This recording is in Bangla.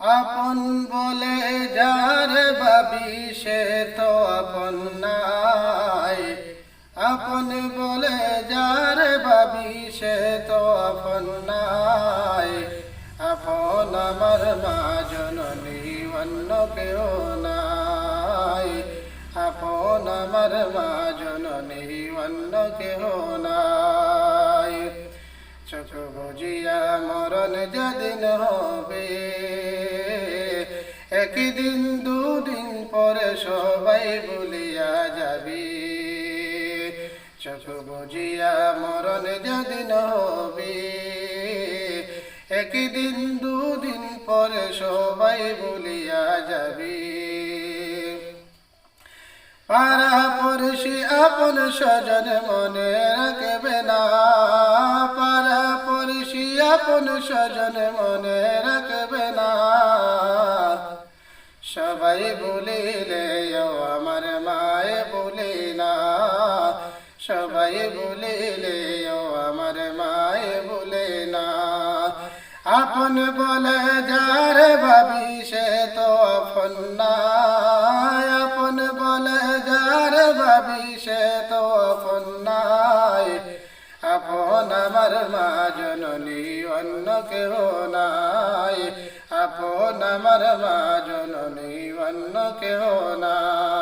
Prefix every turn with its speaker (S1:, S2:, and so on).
S1: আপন বলে যার ভাবি সে তো আপন নাই। আপন বলে যার ভাবি সে তো আপন নাই। আপন আমার মা জননী অন্য কেউ নাই। আপন আমার মা জননী অন্য কেউ নাই। চোখ বুঝিয়া মরণ যেদিন হবে একদিন, দুদিন পরে সবাই বলিয়া যাবি। চোখ বুঝিয়া মরণ যেদিন হবে, একদিন, দুদিন পরে সবাই বলিয়া যাবি। পাড়া পড়শি আপন স্বজন মনে রাখবে না পাড়া পড়শি আপন স্বজন মনে সবাই বলিলে আমার মায়ে বলি না। সবাই বলিলে আমার মায়ে বলে না। আপন বলে যার ভাবি, সে তো আপন না। আপন বলে যার ভাবি, সে তো আপন নাই। আপন আমার মা, জননী অন্য নাই। আপন আমার মা জননী অন্য কেহ নাই।